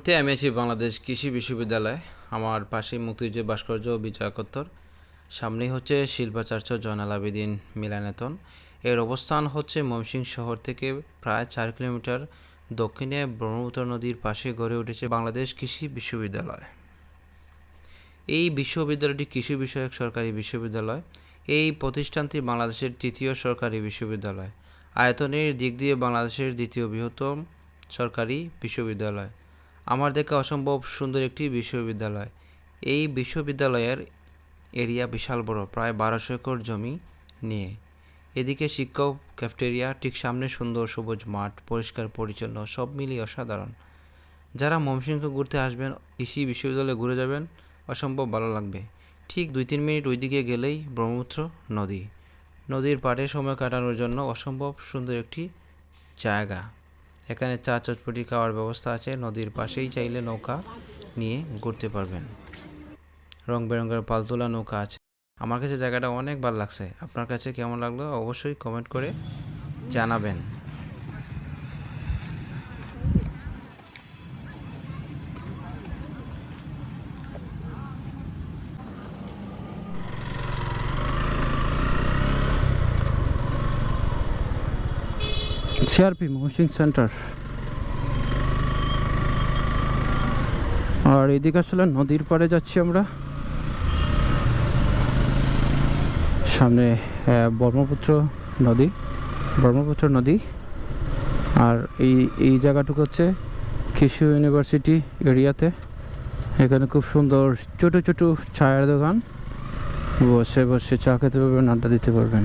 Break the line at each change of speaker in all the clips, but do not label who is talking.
মুহূর্তে আমি আছি বাংলাদেশ কৃষি বিশ্ববিদ্যালয়। আমার পাশে মুক্তিযুদ্ধ ভাস্কর্য ও বিজয়কত্তর সামনেই হচ্ছে শিল্পাচার্য জয়নাল আবেদিন মিলানায়তন। এর অবস্থান হচ্ছে ময়মনসিংহ শহর থেকে প্রায় চার কিলোমিটার দক্ষিণে ব্রহ্মপুত্র নদীর পাশে গড়ে উঠেছে বাংলাদেশ কৃষি বিশ্ববিদ্যালয়। এই বিশ্ববিদ্যালয়টি কৃষি বিষয়ক সরকারি বিশ্ববিদ্যালয়। এই প্রতিষ্ঠানটি বাংলাদেশের তৃতীয় সরকারি বিশ্ববিদ্যালয়। আয়তনের দিক দিয়ে বাংলাদেশের দ্বিতীয় বৃহত্তম সরকারি বিশ্ববিদ্যালয়। আমার দেখা অসম্ভব সুন্দর একটি বিশ্ববিদ্যালয়। এই বিশ্ববিদ্যালয়ের এরিয়া বিশাল বড়, প্রায় বারোশো একর জমি নিয়ে। এদিকে শিক্ষক ক্যাফটেরিয়া, ঠিক সামনে সুন্দর সবুজ মাঠ, পরিষ্কার পরিচ্ছন্ন, সব মিলিয়ে অসাধারণ। যারা ময়মনসিংহ ঘুরতে আসবেন, কৃষি বিশ্ববিদ্যালয়ে ঘুরে যাবেন, অসম্ভব ভালো লাগবে। ঠিক দুই তিন মিনিট ওইদিকে গেলেই ব্রহ্মপুত্র নদী। নদীর পাড়ে সময় কাটানোর জন্য অসম্ভব সুন্দর একটি জায়গা। এখানে চা চটপটি খাওয়ার ব্যবস্থা আছে। নদীর পাশেই চাইলে নৌকা নিয়ে ঘুরতে পারবেন। রং বেরঙের পালতোলা নৌকা আছে। আমার কাছে জায়গাটা অনেক ভালো লাগছে। আপনার কাছে কেমন লাগল অবশ্যই কমেন্ট করে জানাবেন।
CRP Mohsin centre. আর এদিকে আসলে নদীর পাড়ে যাচ্ছি আমরা। সামনে ব্রহ্মপুত্র নদী ব্রহ্মপুত্র নদী। আর এই এই জায়গাটুকু হচ্ছে কৃষি ইউনিভার্সিটি এরিয়াতে। এখানে খুব সুন্দর ছোট ছোট চায়ের দোকান। বসে বসে চা খেতে পারবেন, আড্ডা দিতে পারবেন।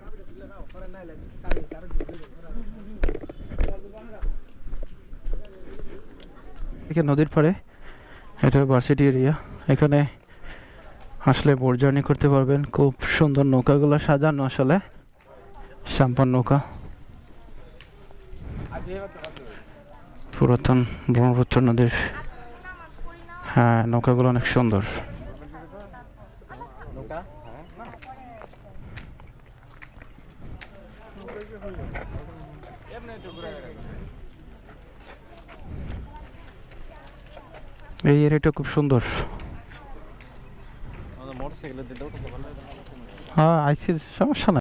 এখানে নদীর পাড়ে। এটা ভার্সিটি এরিয়া এখানে আসলে বোট জার্নি করতে পারবেন। খুব সুন্দর নৌকাগুলো সাজানো আসলে। সাম্পান নৌকা। পুরাতন ব্রহ্মপুত্র নদীর হ্যাঁ নৌকাগুলো অনেক সুন্দর। এই এরিয়াটা খুব সুন্দর। হ্যাঁ আইসি সমস্যা না